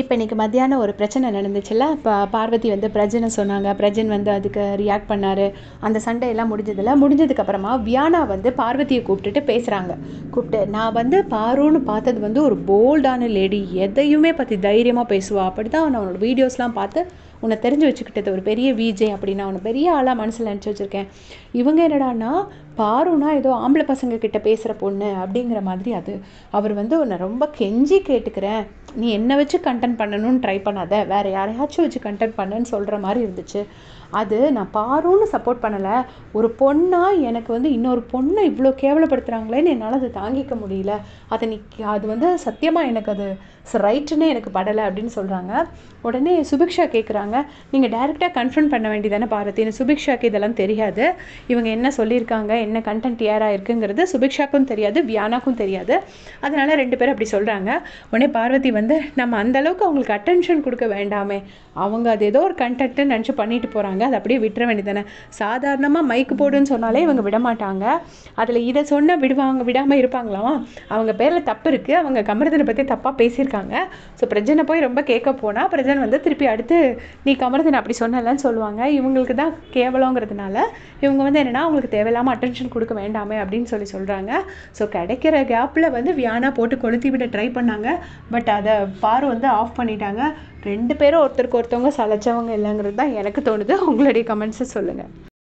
இப்போ இன்றைக்கி மத்தியானம் ஒரு பிரச்சனை நடந்துச்சுல்ல? இப்போ பார்வதி வந்து பிரஜனை சொன்னாங்க. பிரஜன் வந்து அதுக்கு ரியாக்ட் பண்ணார். அந்த சண்டையெல்லாம் முடிஞ்சதில்ல முடிஞ்சதுக்கப்புறமா வியானா வந்து பார்வதியை கூப்பிட்டுட்டு பேசுகிறாங்க கூப்பிட்டு நான் வந்து பாருன்னு பார்த்தது வந்து ஒரு போல்டான லேடி எதையுமே பற்றி தைரியமாக பேசுவா. அப்படி தான் நான் அவனோட வீடியோஸ்லாம் பார்த்து உன்னை தெரிஞ்சு வச்சுக்கிட்டது. ஒரு பெரிய விஜே அப்படின்னு அவனை பெரிய ஆளாக மனசில் நினச்சி வச்சுருக்கேன். இவங்க என்னடான்னா பாருனா ஏதோ ஆம்பளை பசங்க கிட்ட பேசுகிற பொண்ணு அப்படிங்கிற மாதிரி அது. அவர் வந்து உன்னை ரொம்ப கெஞ்சி கேட்டுக்கிறேன். நீ என்னை வச்சு கண்டென்ட் பண்ணணும்னு ட்ரை பண்ணாத. வேறு யாரையாச்சும் வச்சு கண்டென்ட் பண்ணுன்னு சொல்கிற மாதிரி இருந்துச்சு. அது நான் பாருன்னு சப்போர்ட் பண்ணலை. ஒரு பொண்ணாக எனக்கு வந்து இன்னொரு பொண்ணை இவ்வளோ கேவலப்படுத்துகிறாங்களேன்னு என்னால் அதை தாங்கிக்க முடியல. அதை நீ அது வந்து சத்தியமாக எனக்கு அது ரைட்டுன்னே எனக்கு படலை அப்படின்னு சொல்கிறாங்க உடனே சுபிக்ஷா கேட்குறாங்க நீங்கள் டேரெக்டாக கன்ஃபர்ம் பண்ண வேண்டியதானே பாரதி? சுபிக்ஷாக்கு இதெல்லாம் தெரியாது. இவங்க என்ன சொல்லியிருக்காங்க என்ன கண்டென்ட் ஏராக இருக்குங்கிறது சுபிக்ஷாக்கும் தெரியாது வியானாக்கும் தெரியாது. அதனால் ரெண்டு பேரும் அப்படி சொல்கிறாங்க உடனே பார்வதி வந்து நம்ம அந்தளவுக்கு அவங்களுக்கு அட்டென்ஷன் கொடுக்க வேண்டாமே. அவங்க அது ஏதோ ஒரு கண்டென்ட்னு நினச்சி பண்ணிட்டு போகிறாங்க அதை அப்படியே விட்டுற வேண்டியதானே சாதாரணமாக மைக் போடுன்னு சொன்னாலே இவங்க விட மாட்டாங்க. அதில் இதை சொன்னால் விடுவாங்க விடாமல் இருப்பாங்களாம் அவங்க பேரில் தப்பு இருக்குது அவங்க கமரதனை பற்றி தப்பாக பேசியிருக்காங்க. ஸோ பிரஜனை போய் ரொம்ப கேட்க போனால் பிரஜன் வந்து திருப்பி அடுத்து நீ கமரதன் அப்படி சொன்னலன்னு சொல்லுவாங்க. இவங்களுக்கு தான் கேவலங்கிறதுனால இவங்க வந்து என்னென்னா அவங்களுக்கு தேவையில்லாமல் அட்டென்ஷன் கொடுக்க வேண்டாமே அப்படின்னு சொல்லி சொல்கிறாங்க ஸோ கிடைக்கிற கேப்பில் வந்து வியானா போட்டு கொளுத்தி விட ட்ரை பண்ணாங்க. பட் அதை பார் வந்து ஆஃப் பண்ணிட்டாங்க. ரெண்டு பேரும் ஒருத்தருக்கு ஒருத்தவங்க சலைச்சவங்க இல்லைங்கிறது தான் எனக்கு தோணுது. உங்களுடைய கமெண்ட்ஸை சொல்லுங்கள்